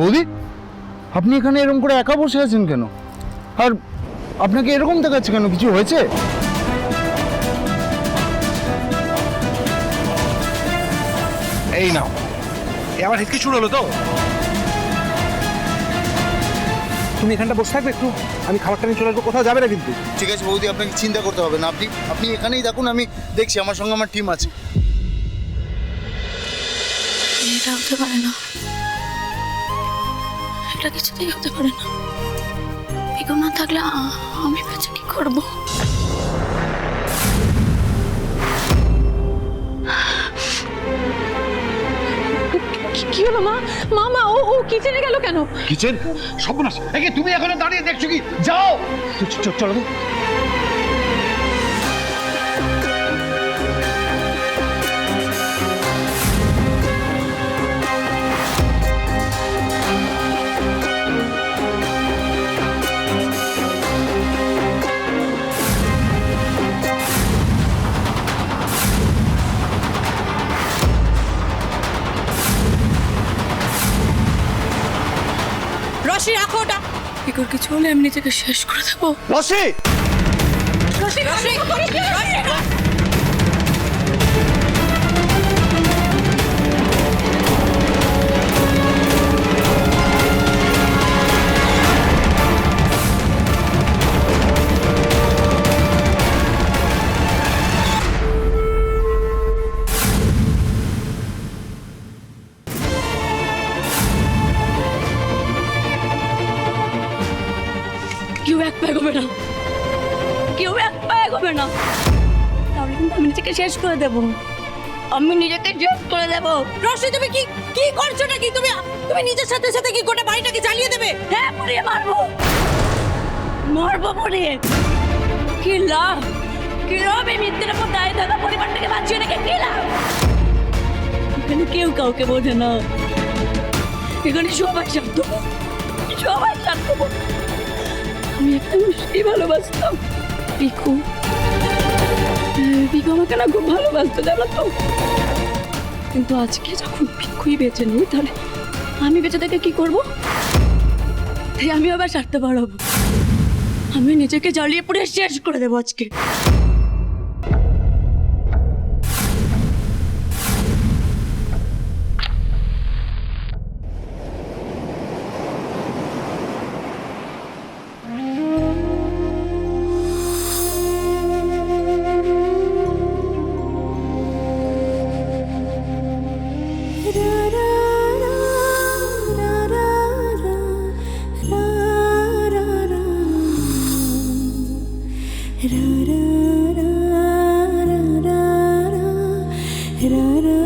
বৌদি আপনি এখানে এরকম করে একা বসে আছেন কেন? আর আপনাকে এরকম দেখাচ্ছে কেন? কিছু হয়েছে? এই নাও। এ আবার হিচকি শুরু হলো তো। তুমি এখানটা বসে থাকবে একটু আমি খাবারটা নিয়ে চলে আসব। কোথাও যাবে না কিন্তু। ঠিক আছে বৌদি আপনাকে চিন্তা করতে হবে না। আপনি আপনি এখানেই থাকুন আমি দেখছি আমার সঙ্গে আমার টিম আছে। এটা হতে পারে না। এটা কিছুতেই হতে পারে না বেগম না থাকলে আমি বেঁচে কি করব কি- কি হলো মা মা মা ও ও কিচেনে গেল কেন কিচেন সর্বনাশ যে তুমি এখনও দাঁড়িয়ে দেখছ কি যাও চলো রশি রাখো ওটা বিগোর কিছু হলে আমি নিজেকে শেষ করে দেবো রসি রশি রশি এক পা এগোবে না কেউ এক পা এগোবে না। তাহলে কিন্তু আমি নিজেকে শেষ করে দেবো। আমি নিজেকে শেষ করে দেবো। রশি তুমি কি কি করছ নাকি তুমি তুমি নিজের সাথে সাথে কি গোটা বাড়িটাকে জ্বালিয়ে দেবে? হ্যাঁ পড়িয়ে মারবো। মারবো পড়িয়ে। কি লাভ? কি লাভ এই মিথ্যের উপর দায় দাদা পরিবারটাকে বাঁচিয়ে রেখে কি লাভ? এখানে কেউ কাউকে বোঝে না। এখানে সবাই স্বার্থ সবাই স্বার্থ আমি একটা মানুষকেই ভালোবাসতাম পিকু পিকু আমাকে না খুব ভালোবাসতো, জানো তো? কিন্তু আজকে যখন পিকুই বেঁচে নেই, তাহলে আমি বেঁচে থেকে কি করব? আমি আবার স্বার্থপর হব। আমি নিজেকে জ্বালিয়ে পুড়ে শেষ করে দেবো আজকে। ra ra ra ra